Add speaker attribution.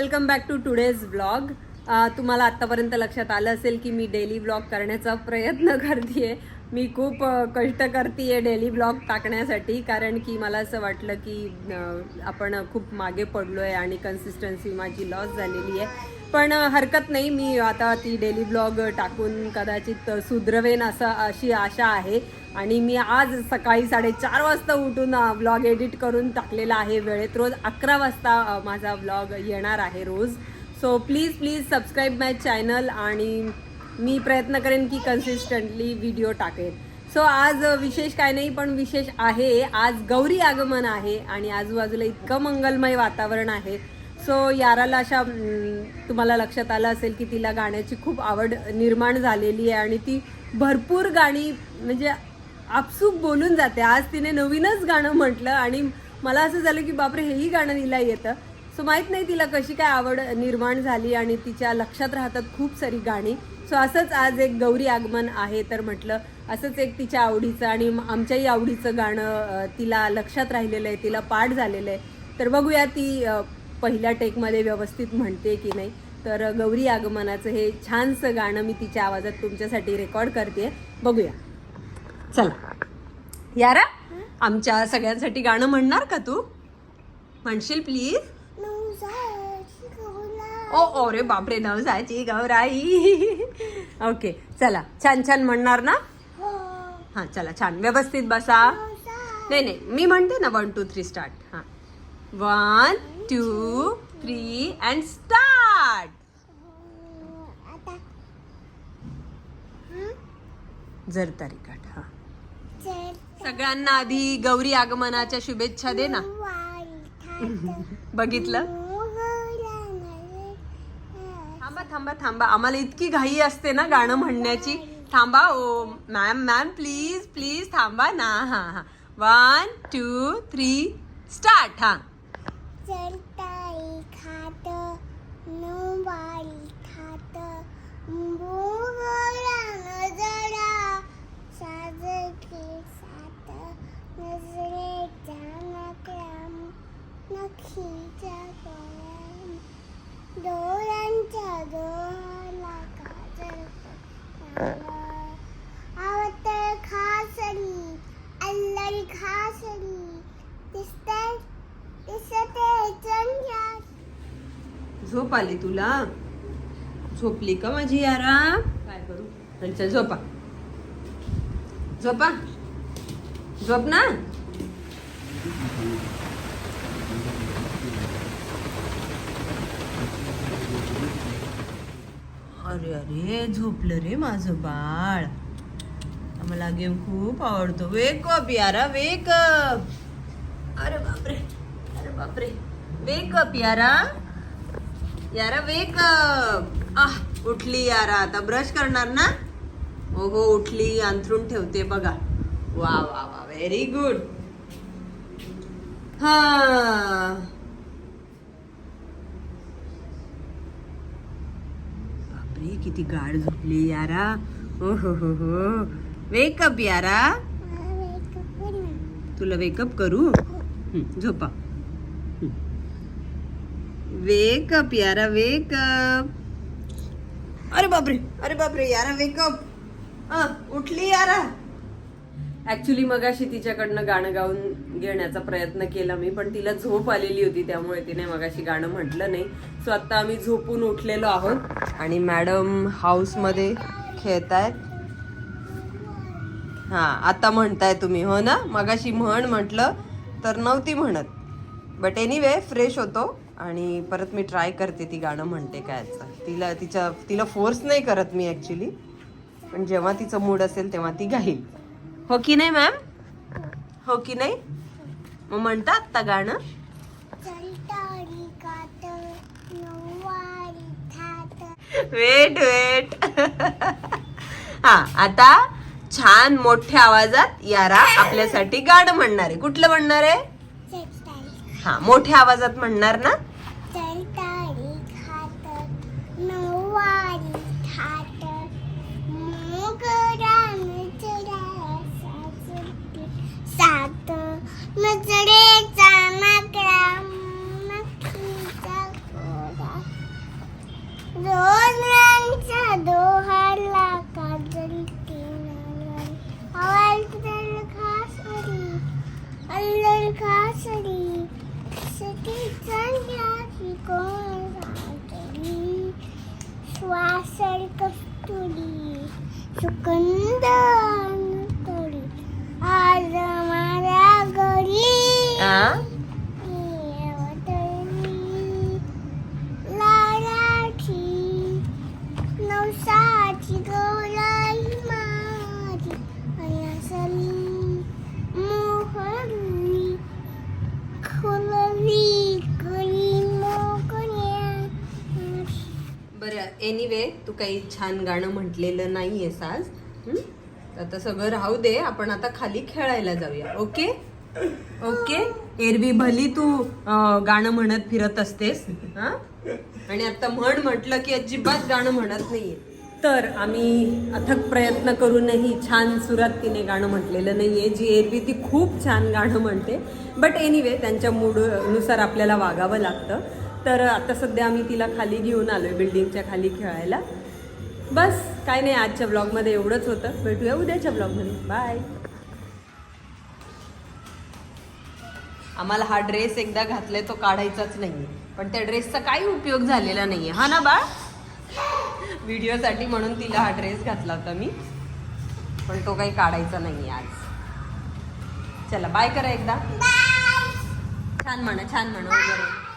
Speaker 1: Welcome back to today's blog तुम्हाला आत्तापर्यंत लक्षात आलं असेल की मी डेली ब्लॉग करण्याचा प्रयत्न करते मी खूप कष्ट करते आहे डेली ब्लॉग टाकण्यासाठी कारण की मला असं वाटलं की आपण खूप मागे पडलो आहे आणि कन्सिस्टन्सी माझी लॉस झालेली आहे पण हरकत नाही. मी आता ती डेली ब्लॉग टाकून कदाचित सुधरवेन असं अशी आशा आहे. आणि मी आज सकाळी साडेचार वाजता उठून ब्लॉग एडिट करून टाकलेला आहे. वेळेत रोज अकरा वाजता माझा ब्लॉग येणार आहे रोज. So please please subscribe my channel आणि मी प्रयत्न करेन की कन्सिस्टंटली व्हिडिओ टाकेन. सो आज विशेष काय नाही पण विशेष आहे. आज गौरी आगमन आहे आणि आजूबाजूला इतकं मंगलमय वातावरण आहे. सो याराला अशा तुम्हाला लक्षात आलं असेल की तिला गाण्याची खूप आवड निर्माण झालेली आहे आणि ती भरपूर गाणी म्हणजे आपसूक बोलून जाते. आज तिने नवीनच गाणं म्हटलं आणि मला असं झालं की बापरे हेही गाणं तिला येतं. सो माहीत नाही तिला कशी काय आवड निर्माण झाली आणि तिच्या लक्षात राहतात खूप सारी गाणी. सो असंच आज एक गौरी आगमन आहे तर म्हटलं असंच एक तिच्या आवडीचं आणि आमच्याही आवडीचं गाणं तिला लक्षात राहिलेलं आहे तिला पाठ झालेलं आहे. तर बघूया ती पहिल्या टेकमध्ये व्यवस्थित म्हणते की नाही. तर गौरी आगमनाचं हे छानसं गाणं मी तिच्या आवाजात तुमच्यासाठी रेकॉर्ड करते. बघूया. चला. यारा आमच्या सगळ्यांसाठी गाणं म्हणणार का तू? म्हणशील प्लीज ओ ओ रे बापरे नवसाची गौराई. ओके चला. छान छान म्हणणार ना? हां चला छान. व्यवस्थित बसा. नाही नाही मी म्हणते ना वन टू थ्री स्टार्ट हां. One two three and start जर तारीखाट हा. सगळ्यांना आधी गौरी आगमनाच्या शुभेच्छा दे ना. बघितलं? थांबा थांबा थांबा. आम्हाला इतकी घाई असते ना गाणं म्हणण्याची. थांबा ओ मॅम मॅम प्लीज प्लीज थांबा ना. हा हा. वन टू थ्री स्टार्ट हा.
Speaker 2: खात नवाळी खात
Speaker 1: झोप आली तुला? झोपली का माझी यारा? काय करू? चल, झोपा. झोपा. झोप ना. अरे अरे झोपलं रे माझं बाळ. मला गेम खूप आवडतो. वेकअप यारा वेकअप अरे बापरे. अरे बापरे. वेकअप यारा. यारा वेकअप आह उठली यारा आता. ब्रश करणार ना? हो हो उठली अंथरून ठेवते बघा. वा वा वा व्हेरी गुड हा. बापरे किती गाढ झोपली यारा हो. हो हो. हो. वेकअप यारा तुला वेकअप करू? झोपा. वेकअप यारा वेकअप अरे बापरे अरे बापरे यारा वेकअप उठली यारा ऍक्च्युली मगाशी तिच्याकडनं गाणं गाऊन घेण्याचा प्रयत्न केला मी पण तिला झोप आलेली होती त्यामुळे तिने मगाशी गाणं म्हटलं नाही. सो आता आम्ही झोपून उठलेलो आहोत. आणि मॅडम हाऊसमध्ये खेळतायत. हा आता म्हणताय तुम्ही हो ना? मगाशी म्हण म्हटलं तर नव्हती म्हणत. बट एनिवे फ्रेश होतो. आणि परत मी ट्राय करते ती गाणं म्हणते काय. तिला तिच्या तिला फोर्स नाही करत मी ॲक्च्युली पण जेव्हा तिचं मूड असेल तेव्हा ती गाईल. हो की नाही मॅम हो की नाही? मग म्हणता आत्ता गाणं? वेट वेट हा आता छान मोठ्या आवाजात यारा आपल्यासाठी गाणं म्हणणार. आहे कुठलं म्हणणार? आहे हा मोठ्या आवाजात म्हणणार ना?
Speaker 2: हात मोगरा नजरा सात नजरेचा मागरा
Speaker 1: मक्खीचा
Speaker 2: कोरा. दोन रंगचा दोहरला काजल खासरी अल्लर खासरी सती
Speaker 1: चंद्रा एनिवे तू काही छान गाणं म्हटलेलं नाहीयेस आज. आता सगळं राहू दे आपण आता खाली खेळायला जाऊया ओके? ओके? एरवी भली तू गाणं म्हणत फिरत असतेस हा? आणि आता म्हण म्हटलं की अजिबात गाणं म्हणत नाहीये. तर आम्ही अथक प्रयत्न करूनही छान सुरात तिने गाणं म्हटलेलं नाहीये. जी एरवी ती खूप छान गाणं म्हणते. बट एनिवे त्यांच्या मूडनुसार आपल्याला वागावं लागतं. तर आता सध्या आम्ही तिला खाली घेऊन आलोय बिल्डिंगच्या खाली खेळायला. बस काय नाही आजच्या ब्लॉगमध्ये एवढंच होतं. भेटूया उद्याच्या ब्लॉगमध्ये. बाय आम्हाला हा ड्रेस एकदा घातलाय तो काढायचाच नाहीये. पण त्या ड्रेसचा काही उपयोग झालेला नाहीये. हा ना बाळ? व्हिडिओसाठी म्हणून तिला हा ड्रेस घातला होता मी. पण तो काही काढायचा नाहीये आज. चला बाय करा एकदा. छान म्हणा छान म्हणा वगैरे